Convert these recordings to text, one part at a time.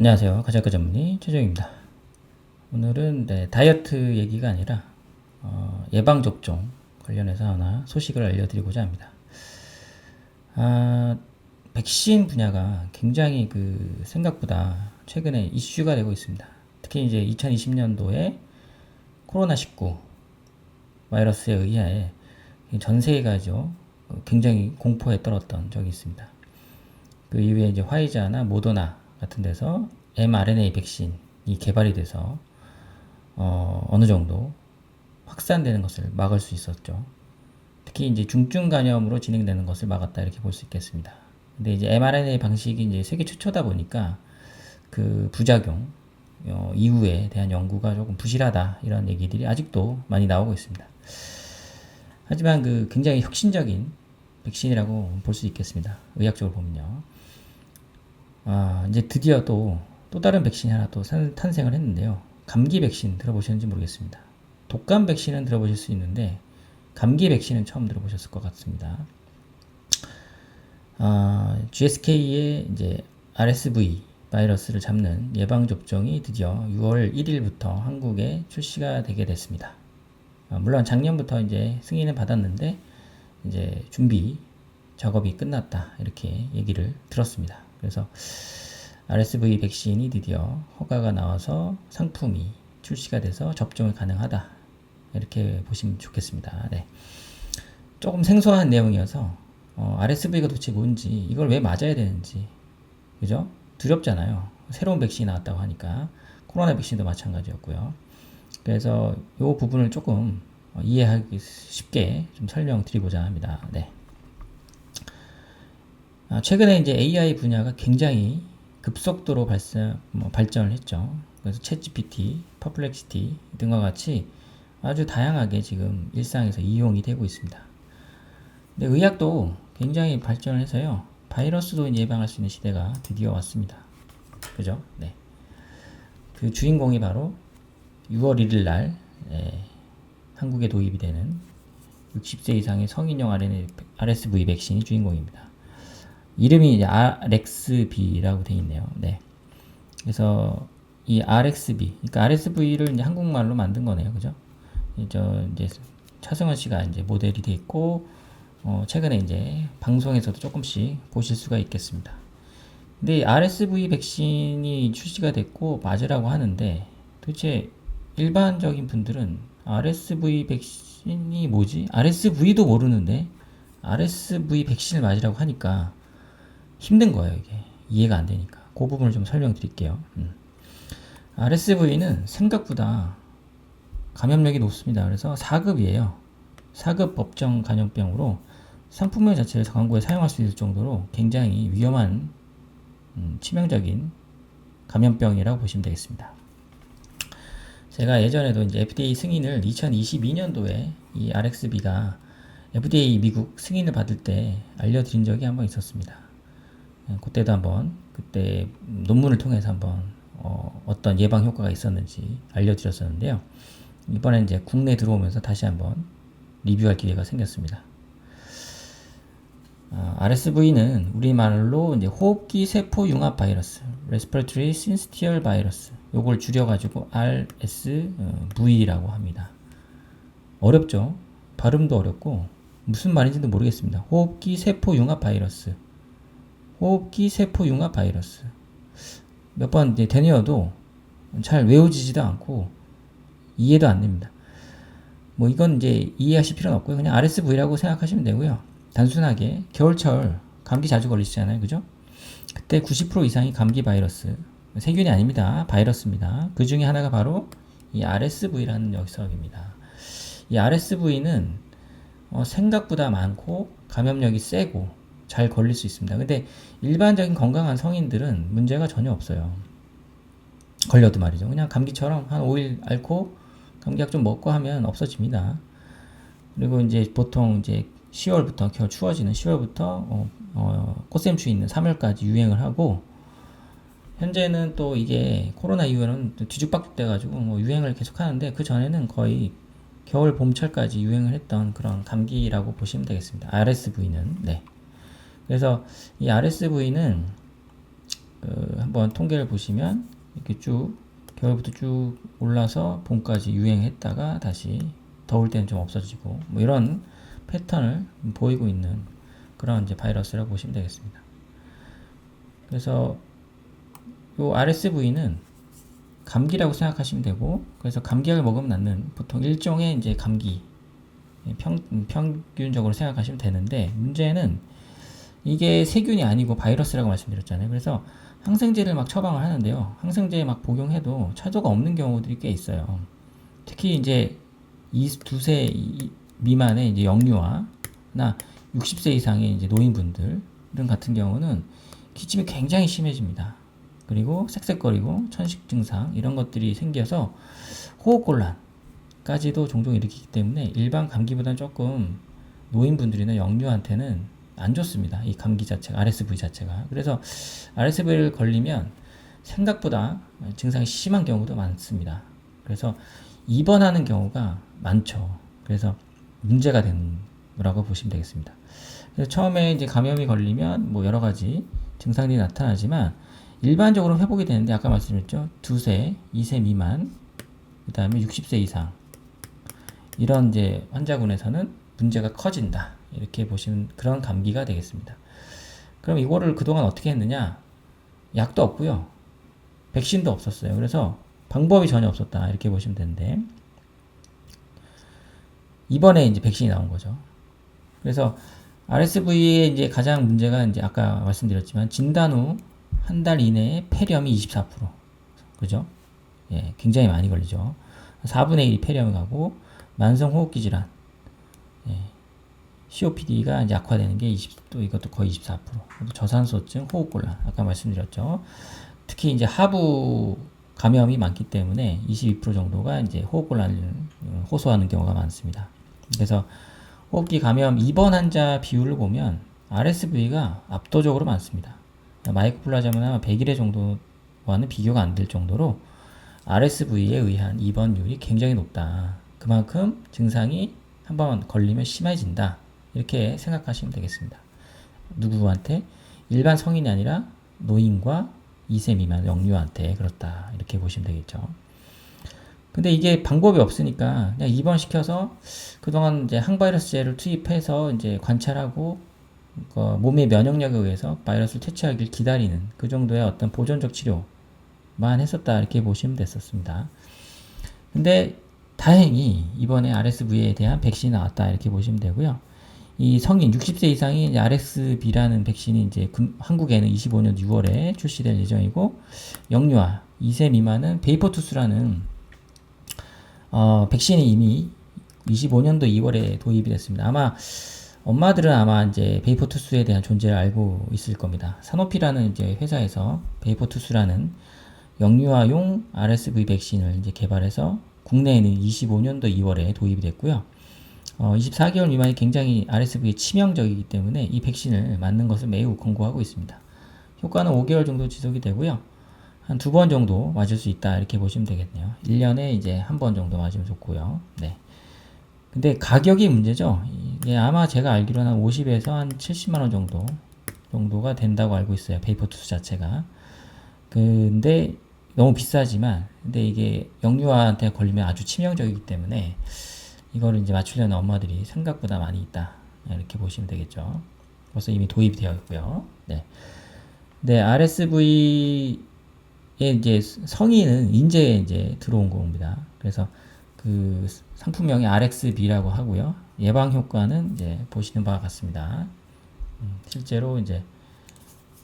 안녕하세요. 가자크 전문의 최정입니다. 오늘은 네, 다이어트 얘기가 아니라 어, 예방 접종 관련해서 하나 소식을 알려드리고자 합니다. 아, 백신 분야가 굉장히 그 생각보다 최근에 이슈가 되고 있습니다. 특히 이제 2020년도에 코로나19 바이러스에 의해 전 세계가죠 굉장히 공포에 떨었던 적이 있습니다. 그 이후에 이제 화이자나 모더나 같은 데서 mRNA 백신이 개발이 돼서 어, 어느 정도 확산되는 것을 막을 수 있었죠. 특히 이제 중증 감염으로 진행되는 것을 막았다 이렇게 볼 수 있겠습니다. 근데 이제 mRNA 방식이 이제 세계 최초다 보니까 그 부작용 어, 이후에 대한 연구가 조금 부실하다 이런 얘기들이 아직도 많이 나오고 있습니다. 하지만 그 굉장히 혁신적인 백신이라고 볼 수 있겠습니다. 의학적으로 보면요. 아, 이제 드디어 또, 또 다른 백신이 하나 또 산, 탄생을 했는데요. 감기 백신 들어보셨는지 모르겠습니다. 독감 백신은 들어보실 수 있는데, 감기 백신은 처음 들어보셨을 것 같습니다. 아, GSK의 이제 RSV 바이러스를 잡는 예방접종이 드디어 6월 1일부터 한국에 출시가 되게 됐습니다. 아, 물론 작년부터 이제 승인을 받았는데, 이제 준비 작업이 끝났다. 이렇게 얘기를 들었습니다. 그래서 RSV 백신이 드디어 허가가 나와서 상품이 출시가 돼서 접종이 가능하다. 이렇게 보시면 좋겠습니다. 네. 조금 생소한 내용이어서 어, RSV가 도대체 뭔지 이걸 왜 맞아야 되는지 그죠? 두렵잖아요. 새로운 백신이 나왔다고 하니까 코로나 백신도 마찬가지였고요. 그래서 이 부분을 조금 이해하기 쉽게 좀 설명드리고자 합니다. 네. 아, 최근에 이제 AI 분야가 굉장히 급속도로 발생, 뭐 발전을 했죠. 그래서 챗GPT, 퍼플렉시티 등과 같이 아주 다양하게 지금 일상에서 이용이 되고 있습니다. 근데 의학도 굉장히 발전을 해서요. 바이러스도 예방할 수 있는 시대가 드디어 왔습니다. 그죠? 네. 그 주인공이 바로 6월 1일 날 예, 한국에 도입이 되는 60세 이상의 성인용 RSV 백신이 주인공입니다. 이름이 이제 RXB라고 되어 있네요. 네. 그래서 이 RXB, 그러니까 RSV를 이제 한국말로 만든 거네요. 그죠? 저 이제 차승원 씨가 이제 모델이 돼 있고 어 최근에 이제 방송에서도 조금씩 보실 수가 있겠습니다. 근데 RSV 백신이 출시가 됐고 맞으라고 하는데 도대체 일반적인 분들은 RSV 백신이 뭐지? RSV도 모르는데 RSV 백신을 맞으라고 하니까 힘든 거예요, 이게. 이해가 안 되니까. 그 부분을 좀 설명드릴게요. 음. RSV는 생각보다 감염력이 높습니다. 그래서 4급이에요. 4급 법정 감염병으로 상품명 자체를 광고에 사용할 수 있을 정도로 굉장히 위험한 음, 치명적인 감염병이라고 보시면 되겠습니다. 제가 예전에도 이제 FDA 승인을 2022년도에 이 RXB가 FDA 미국 승인을 받을 때 알려드린 적이 한번 있었습니다. 예, 그때도 한번 그때 논문을 통해서 한번 어, 어떤 예방 효과가 있었는지 알려드렸었는데요. 이번에 이제 국내 들어오면서 다시 한번 리뷰할 기회가 생겼습니다. 어, RSV는 우리말로 이제 호흡기 세포 융합 바이러스, Respiratory Syncytial Virus, 요걸 줄여가지고 RSV라고 합니다. 어렵죠? 발음도 어렵고 무슨 말인지도 모르겠습니다. 호흡기 세포 융합 바이러스. 호흡기 세포 융합 바이러스. 몇번 되뇌어도 잘 외워지지도 않고 이해도 안 됩니다. 뭐 이건 이제 이해하실 필요는 없고요. 그냥 RSV라고 생각하시면 되고요. 단순하게 겨울철 감기 자주 걸리시잖아요. 그죠? 그때 90% 이상이 감기 바이러스. 세균이 아닙니다. 바이러스입니다. 그 중에 하나가 바로 이 RSV라는 녀석입니다. 이 RSV는 어, 생각보다 많고 감염력이 세고 잘 걸릴 수 있습니다. 근데 일반적인 건강한 성인들은 문제가 전혀 없어요. 걸려도 말이죠. 그냥 감기처럼 한 5일 앓고 감기약 좀 먹고 하면 없어집니다. 그리고 이제 보통 이제 10월부터 겨울 추워지는 10월부터 어, 어, 꽃샘추 있는 3월까지 유행을 하고 현재는 또 이게 코로나 이후에는 뒤죽박죽 돼가지고 뭐 유행을 계속 하는데 그 전에는 거의 겨울 봄철까지 유행을 했던 그런 감기라고 보시면 되겠습니다. RSV는 네. 그래서 이 RSV는 그 한번 통계를 보시면 이렇게 쭉 겨울부터 쭉 올라서 봄까지 유행했다가 다시 더울 때는 좀 없어지고 뭐 이런 패턴을 보이고 있는 그런 이제 바이러스라고 보시면 되겠습니다. 그래서 요 RSV는 감기라고 생각하시면 되고 그래서 감기약을 먹으면 낫는 보통 일종의 이제 감기 평, 평균적으로 생각하시면 되는데 문제는 이게 세균이 아니고 바이러스라고 말씀드렸잖아요. 그래서 항생제를 막 처방을 하는데요. 항생제 막 복용해도 차도가 없는 경우들이 꽤 있어요. 특히 이제 이 두세 이- 미만의 이제 영유아나 60세 이상의 이제 노인분들 이런 같은 경우는 기침이 굉장히 심해집니다. 그리고 색색거리고 천식 증상 이런 것들이 생겨서 호흡곤란까지도 종종 일으키기 때문에 일반 감기보다는 조금 노인분들이나 영유한테는 안 좋습니다. 이 감기 자체가 RSV 자체가. 그래서 RSV를 걸리면 생각보다 증상이 심한 경우도 많습니다. 그래서 입원하는 경우가 많죠. 그래서 문제가 되는 거라고 보시면 되겠습니다. 그래서 처음에 이제 감염이 걸리면 뭐 여러 가지 증상들이 나타나지만 일반적으로 회복이 되는데 아까 말씀드렸죠. 두세, 2세 미만, 그 다음에 60세 이상 이런 이제 환자군에서는 문제가 커진다. 이렇게 보시면 그런 감기가 되겠습니다. 그럼 이거를 그동안 어떻게 했느냐? 약도 없고요. 백신도 없었어요. 그래서 방법이 전혀 없었다. 이렇게 보시면 되는데 이번에 이제 백신이 나온 거죠. 그래서 RSV의 이제 가장 문제가 이제 아까 말씀드렸지만 진단 후 한 달 이내에 폐렴이 24%. 그죠? 예, 굉장히 많이 걸리죠. 4분의 1이 폐렴이 가고 만성 호흡기 질환. 예, COPD가 이제 악화되는 게 20, 또 이것도 거의 24%. 그리고 저산소증, 호흡곤란. 아까 말씀드렸죠. 특히 이제 하부 감염이 많기 때문에 22% 정도가 이제 호흡곤란을 호소하는 경우가 많습니다. 그래서 호흡기 감염 입원 환자 비율을 보면 RSV가 압도적으로 많습니다. 마이코플라즈마나 100일의 정도와는 비교가 안 될 정도로 RSV에 의한 입원율이 굉장히 높다. 그만큼 증상이 한 번 걸리면 심해진다. 이렇게 생각하시면 되겠습니다. 누구한테? 일반 성인이 아니라 노인과 2세 미만 영유한테 그렇다. 이렇게 보시면 되겠죠. 근데 이게 방법이 없으니까 그냥 입원시켜서 그동안 이제 항바이러스제를 투입해서 이제 관찰하고 그 몸의 면역력에 의해서 바이러스를 퇴치하길 기다리는 그 정도의 어떤 보존적 치료만 했었다 이렇게 보시면 됐었습니다. 근데 다행히 이번에 RSV에 대한 백신이 나왔다 이렇게 보시면 되고요. 이 성인 60세 이상이 이제 RSV라는 백신이 이제 금- 한국에는 25년 6월에 출시될 예정이고 영유아 2세 미만은 베이퍼투스라는 어, 백신이 이미 25년도 2월에 도입이 됐습니다. 아마 엄마들은 아마 이제 베이퍼투스에 대한 존재를 알고 있을 겁니다. 사노피라는 이제 회사에서 베이퍼투스라는 영유아용 RSV 백신을 이제 개발해서 국내에는 25년도 2월에 도입이 됐고요. 어, 24개월 미만이 굉장히 RSV에 치명적이기 때문에 이 백신을 맞는 것을 매우 권고하고 있습니다. 효과는 5개월 정도 지속이 되고요. 한 두 번 정도 맞을 수 있다 이렇게 보시면 되겠네요. 1년에 이제 한 번 정도 맞으면 좋고요. 네. 근데 가격이 문제죠. 이게 아마 제가 알기로는 한 50에서 한 70만 원 정도 정도가 된다고 알고 있어요. 페이퍼투스 자체가. 근데 너무 비싸지만 근데 이게 영유아한테 걸리면 아주 치명적이기 때문에 이거를 이제 맞추려는 엄마들이 생각보다 많이 있다. 이렇게 보시면 되겠죠. 벌써 이미 도입이 되어 있고요. 네. 네, RSV의 이제 성인은 인제에 이제 들어온 겁니다. 그래서 그 상품명이 RXB라고 하고요. 예방 효과는 이제 보시는 바와 같습니다. 음, 실제로 이제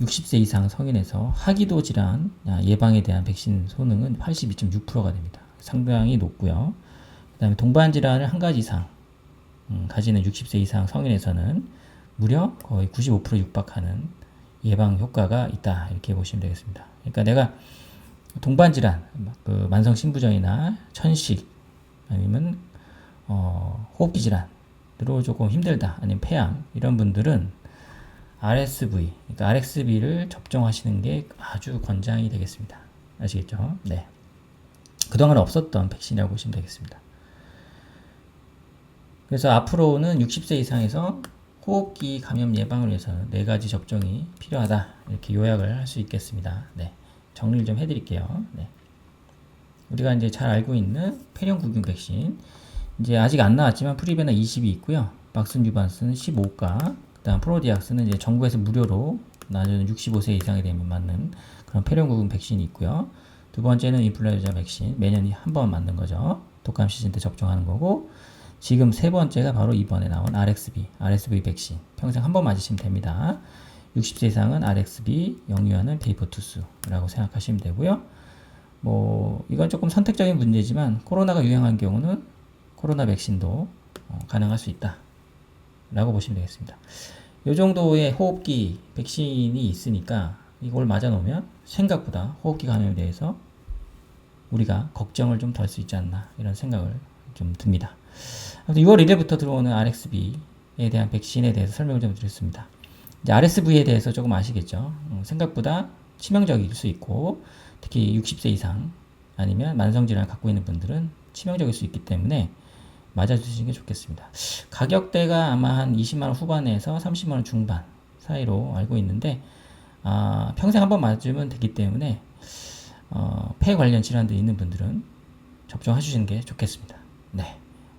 60세 이상 성인에서 하기도 질환 아, 예방에 대한 백신 효능은 82.6%가 됩니다. 상당히 높고요. 그다음에 동반 질환을 한 가지 이상 음, 가지는 60세 이상 성인에서는 무려 거의 95% 육박하는 예방 효과가 있다 이렇게 보시면 되겠습니다. 그러니까 내가 동반 질환, 그 만성 신부전이나 천식 아니면 어, 호흡기 질환으로 조금 힘들다 아니면 폐암 이런 분들은 RSV, 그러니까 RXB를 접종하시는 게 아주 권장이 되겠습니다. 아시겠죠? 네. 그동안 없었던 백신이라고 보시면 되겠습니다. 그래서 앞으로는 60세 이상에서 호흡기 감염 예방을 위해서는 네 가지 접종이 필요하다. 이렇게 요약을 할 수 있겠습니다. 네. 정리를 좀 해드릴게요. 네. 우리가 이제 잘 알고 있는 폐렴구균 백신. 이제 아직 안 나왔지만 프리베나 20이 있고요. 박스뉴반스는 15가, 그 다음 프로디악스는 이제 정부에서 무료로 나중에 65세 이상이 되면 맞는 그런 폐렴구균 백신이 있고요. 두 번째는 인플루엔자 백신 매년 한 번 맞는 거죠. 독감 시즌 때 접종하는 거고 지금 세 번째가 바로 이번에 나온 RXB, RSV 백신. 평생 한 번 맞으시면 됩니다. 60세 이상은 RXB, 영유아는 베이퍼투스라고 생각하시면 되고요. 뭐 이건 조금 선택적인 문제지만 코로나가 유행한 경우는 코로나 백신도 어, 가능할 수 있다. 라고 보시면 되겠습니다. 이 정도의 호흡기 백신이 있으니까 이걸 맞아 놓으면 생각보다 호흡기 감염에 대해서 우리가 걱정을 좀 덜 수 있지 않나 이런 생각을 좀 듭니다. 아무튼 6월 1일부터 들어오는 RXB에 대한 백신에 대해서 설명을 좀 드렸습니다. 이제 RSV에 대해서 조금 아시겠죠? 음, 생각보다 치명적일 수 있고 특히 60세 이상 아니면 만성질환을 갖고 있는 분들은 치명적일 수 있기 때문에 맞아주시는 게 좋겠습니다. 가격대가 아마 한 20만 원 후반에서 30만 원 중반 사이로 알고 있는데 아, 평생 한번 맞으면 되기 때문에 어, 폐 관련 질환도 있는 분들은 접종해 주시는 게 좋겠습니다. 네.